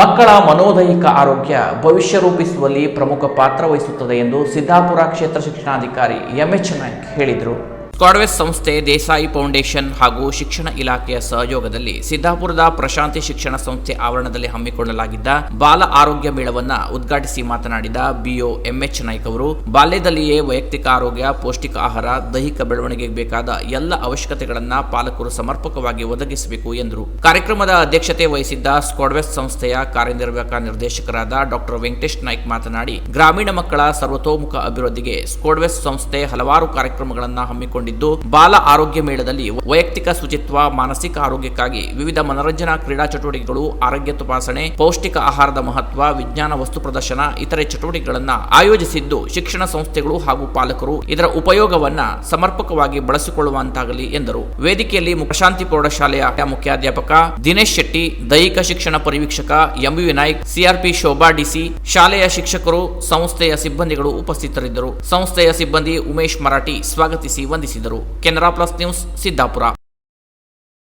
ಮಕ್ಕಳ ಮನೋದೈಹಿಕ ಆರೋಗ್ಯ ಭವಿಷ್ಯ ರೂಪಿಸುವಲ್ಲಿ ಪ್ರಮುಖ ಪಾತ್ರ ವಹಿಸುತ್ತದೆ ಎಂದು ಸಿದ್ದಾಪುರ ಕ್ಷೇತ್ರ ಶಿಕ್ಷಣಾಧಿಕಾರಿ ಎಂಎಚ್ ನಾಯ್ಕ್ ಹೇಳಿದರು. ಸ್ಕಾಡ್ವೆಸ್ ಸಂಸ್ಥೆ ದೇಸಾಯಿ ಫೌಂಡೇಶನ್ ಹಾಗೂ ಶಿಕ್ಷಣ ಇಲಾಖೆಯ ಸಹಯೋಗದಲ್ಲಿ ಸಿದ್ದಾಪುರದ ಪ್ರಶಾಂತಿ ಶಿಕ್ಷಣ ಸಂಸ್ಥೆ ಆವರಣದಲ್ಲಿ ಹಮ್ಮಿಕೊಳ್ಳಲಾಗಿದ್ದ ಬಾಲ ಆರೋಗ್ಯ ಮೇಳವನ್ನು ಉದ್ಘಾಟಿಸಿ ಮಾತನಾಡಿದ ಬಿಒ ಎಂಎಚ್ ನಾಯ್ಕ ಅವರು, ಬಾಲ್ಯದಲ್ಲಿಯೇ ವೈಯಕ್ತಿಕ ಆರೋಗ್ಯ, ಪೌಷ್ಟಿಕ ಆಹಾರ, ದೈಹಿಕ ಬೆಳವಣಿಗೆಗೆ ಬೇಕಾದ ಎಲ್ಲ ಅವಶ್ಯಕತೆಗಳನ್ನು ಪಾಲಕರು ಸಮರ್ಪಕವಾಗಿ ಒದಗಿಸಬೇಕು ಎಂದರು. ಕಾರ್ಯಕ್ರಮದ ಅಧ್ಯಕ್ಷತೆ ವಹಿಸಿದ್ದ ಸ್ಕಾಡ್ವೆಸ್ ಸಂಸ್ಥೆಯ ಕಾರ್ಯನಿರ್ವಾಹಕ ನಿರ್ದೇಶಕರಾದ ಡಾಕ್ಟರ್ ವೆಂಕಟೇಶ್ ನಾಯ್ಕ ಮಾತನಾಡಿ, ಗ್ರಾಮೀಣ ಮಕ್ಕಳ ಸರ್ವತೋಮುಖ ಅಭಿವೃದ್ಧಿಗೆ ಸ್ಕೋಡ್ವೆಸ್ ಸಂಸ್ಥೆ ಹಲವಾರು ಕಾರ್ಯಕ್ರಮಗಳನ್ನು ಹಮ್ಮಿಕೊಂಡಿದ್ದು ಬಾಲ ಆರೋಗ್ಯ ಮೇಳದಲ್ಲಿ ವೈಯಕ್ತಿಕ ಶುಚಿತ್ವ, ಮಾನಸಿಕ ಆರೋಗ್ಯಕ್ಕಾಗಿ ವಿವಿಧ ಮನರಂಜನಾ ಕ್ರೀಡಾ ಚಟುವಟಿಕೆಗಳು, ಆರೋಗ್ಯ ತಪಾಸಣೆ, ಪೌಷ್ಟಿಕ ಆಹಾರದ ಮಹತ್ವ, ವಿಜ್ಞಾನ ವಸ್ತು ಪ್ರದರ್ಶನ, ಇತರೆ ಚಟುವಟಿಕೆಗಳನ್ನು ಆಯೋಜಿಸಿದ್ದು ಶಿಕ್ಷಣ ಸಂಸ್ಥೆಗಳು ಹಾಗೂ ಪಾಲಕರು ಇದರ ಉಪಯೋಗವನ್ನ ಸಮರ್ಪಕವಾಗಿ ಬಳಸಿಕೊಳ್ಳುವಂತಾಗಲಿ ಎಂದರು. ವೇದಿಕೆಯಲ್ಲಿ ಪ್ರಶಾಂತಿ ಪ್ರೌಢಶಾಲೆಯ ಮುಖ್ಯಾಧ್ಯಾಪಕ ದಿನೇಶ್ ಶೆಟ್ಟಿ, ದೈಹಿಕ ಶಿಕ್ಷಣ ಪರಿವೀಕ್ಷಕ M V Vinayak C R P Shobha D C ಶಾಲೆಯ ಶಿಕ್ಷಕರು, ಸಂಸ್ಥೆಯ ಸಿಬ್ಬಂದಿಗಳು ಉಪಸ್ಥಿತರಿದ್ದರು. ಸಂಸ್ಥೆಯ ಸಿಬ್ಬಂದಿ ಉಮೇಶ್ ಮರಾಠಿ ಸ್ವಾಗತಿಸಿ ವಂದಿಸಿದರು. Canara plus news Siddapura.